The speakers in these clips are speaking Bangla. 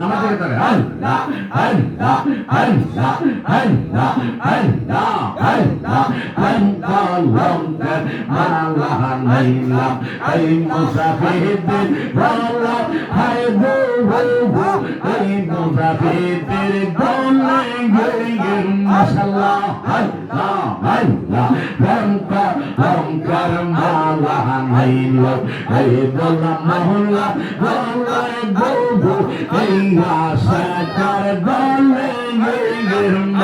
আমাদের ইলাহ ইল্লাল্লাহ মালাহ নাইলাহ আই মুসাফিদিন ওয়াল্লাহ হাই বু বু আই মুসাফিদির গোলাই গইগির মাশাআল্লাহ আল্লাহ আল্লাহ লঙ্কা লঙ্কার মালাহ নাইলাহ আই দোলা মাহুল্লাহ ওয়াল্লাহ বু বু আই সাকার গো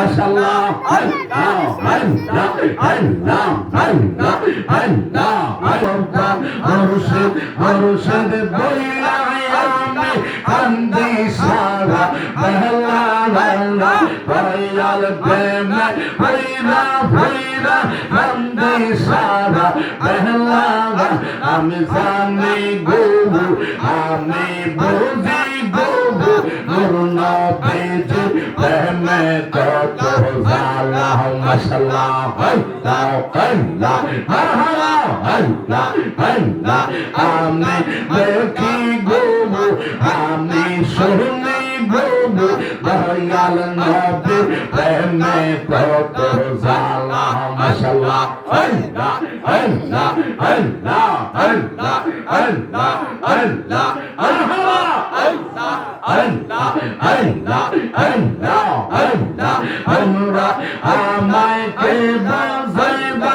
মাশাআল্লাহ আল্লাহ আল্লাহ আল্লাহ আল্লাহ আল্লাহ মুর্শিদ মুর্শিদ বইলা আমি কান্দি সারা সারা বহলা আমি জানি গো আমি বুঝি আমি দেখি গোবু আমি শুনি গোবু দয়াল নবী প্রেমে কত জালা মাশাল্লাহ আল্লাহ আল্লাহ আল্লাহ আল্লাহ আল্লাহ আল্লাহ আল্লাহ তোমরা আমাকে বাজাইবা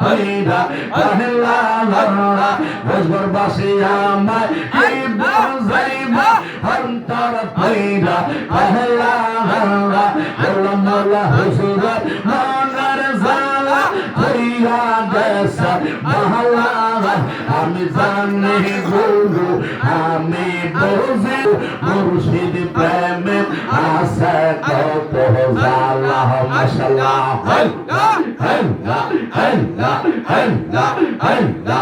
হইবা আহলা লড়া রোজগর বাসি আমায় বাজাইবা হন্তর হইবা আহলা লড়া আল্লাহ মাওলা হুজুরা মানার জালা হইয়া দেশা মহলা আমি জানি গুরু আমি বোঝে মুর্শিদ প্রেমে আসে কত জালা মশলা হল্লা হল্লা হল্লা হল্লা হল্লা।